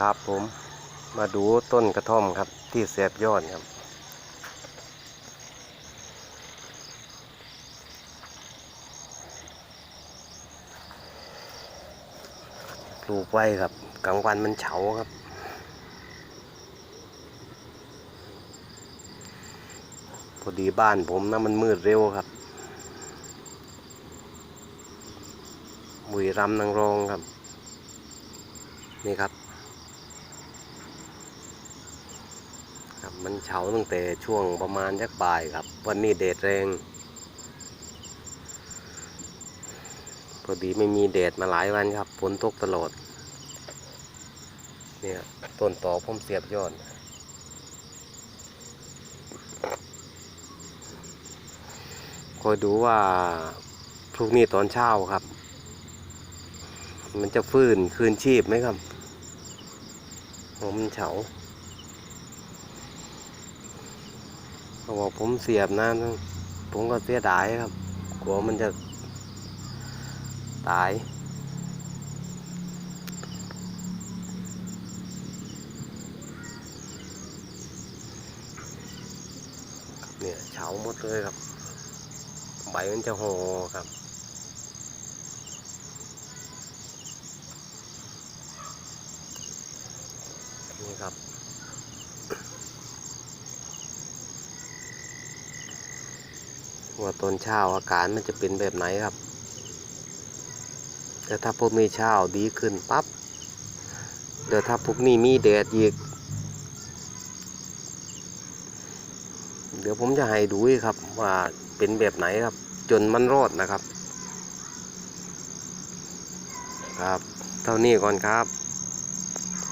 ครับผมมาดูต้นกระท่อมครับ ที่เสียบยอดครับ ปลูกไว้ครับกลางวันมันเฉาครับ พอดีบ้านผมนะมันมืดเร็วครับบุรีรัมย์นางรองครับ นี่ครับ ครับมันเฉาตั้งแต่ช่วงประมาณยักบ่ายครับ วันนี้แดดแรง พอดีไม่มีแดดมาหลายวันครับฝนตกตลอด เนี่ยต้นต่อผมเสียบยอดคอยดูว่าพรุ่งนี้ตอนเช้าครับ มันจะฟื้นคืนชีพไหมครับผมเฉา เขาบอกผมเสียบนะ ผมก็เสียดายครับ กลัวมันจะตาย เนี่ยเฉาหมดเลยครับ ใบมันจะโหครับนี่ครับ ว่าตอนเช้าอาการมันจะเป็นแบบไหนครับ แต่ถ้าพวกมีเช้าดีขึ้นปับ๊บเดี๋ยวถ้าพวกนี้มีแดดอีก เดี๋ยวผมจะให้ดูครับว่าเป็นแบบไหนครับ จนมันรอดนะครับ ครับ เท่านี้ก่อนครับ